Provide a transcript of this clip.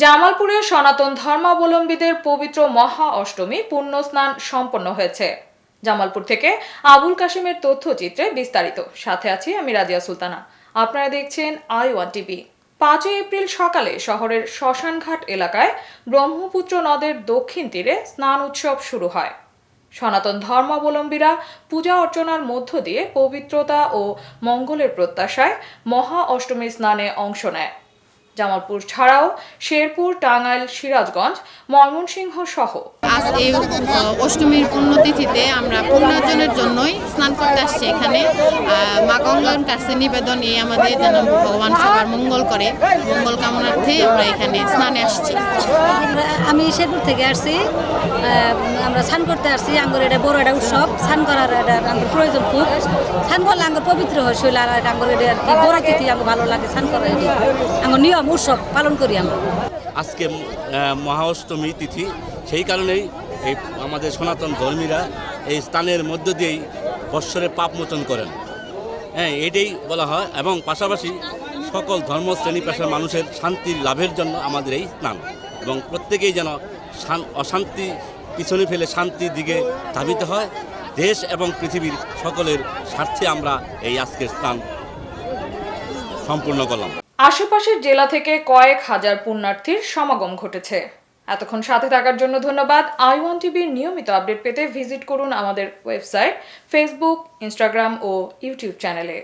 জামালপুরে সনাতন ধর্মাবলম্বীদের পবিত্র মহা অষ্টমী পুণ্য স্নান সম্পন্ন হয়েছে। জামালপুর থেকে আবুল কাশিমের তথ্যচিত্রে বিস্তারিত। সাথে আছি আমি রাজিয়া সুলতানা। আপনারা দেখছেন আই ওয়ান টিভি। পাঁচই এপ্রিল সকালে শহরের শ্মশানঘাট এলাকায় ব্রহ্মপুত্র নদের দক্ষিণ তীরে স্নান উৎসব শুরু হয়। সনাতন ধর্মাবলম্বীরা পূজা অর্চনার মধ্য দিয়ে পবিত্রতা ও মঙ্গলের প্রত্যাশায় মহা অষ্টমী স্নানে অংশ নেয়। জামালপুর ছাড়াও শেরপুর টাঙ্গাইল সিরাজগঞ্জ ময়মনসিংহ সহ। আজ এই অষ্টমীর পুণ্যতিথিতে আমরা পুণ্যার্জনের জন্যই স্নান করতে আসছি এখানে। মা গঙ্গার কাছে নিবেদন এই আমাদের যেন ভগবান সবার মঙ্গল করে মঙ্গল কামনার্থে আমরা এখানে স্নানে আসছি। আমরা আমি শেরপুর থেকে আসছি। আমরা স্নান করতে আসছি। আঙ্গুর এটা বড় একটা উৎসব। স্নান করার এটা আঙ্গুর প্রয়োজন খুব। স্নান করলে আঙ্গুর পবিত্র হয় শৈল আর আঙ্গুর এটা আর কি বড় তিথি আঙ্গুর ভালো লাগে স্নান করার আঙ্গুর নিয়ম উৎসব পালন করি আমরা। আজকে মহাষ্টমী তিথি, সেই কারণেই এই আমাদের সনাতন ধর্মীরা এই স্থানের মধ্য দিয়েই বৎসরে পাপ মোচন করেন। হ্যাঁ এটাই বলা হয় এবং পাশাপাশি সকল ধর্ম শ্রেণি পেশার মানুষের শান্তির লাভের জন্য আমাদের এই স্নান এবং প্রত্যেকেই যেন শান- অশান্তি পিছনে ফেলে শান্তির দিকে ধাবিত হয়। দেশ এবং পৃথিবীর সকলের স্বার্থে আমরা এই আজকের স্থান সম্পূর্ণ করলাম। আশেপাশের জেলা থেকে কয়েক হাজার পুণ্যার্থীর সমাগম ঘটেছে। এতক্ষণ সাথে থাকার জন্য ধন্যবাদ। আই ওয়ান টিভির নিয়মিত আপডেট পেতে ভিজিট করুন আমাদের ওয়েবসাইট ফেসবুক ইনস্টাগ্রাম ও ইউটিউব চ্যানেলে।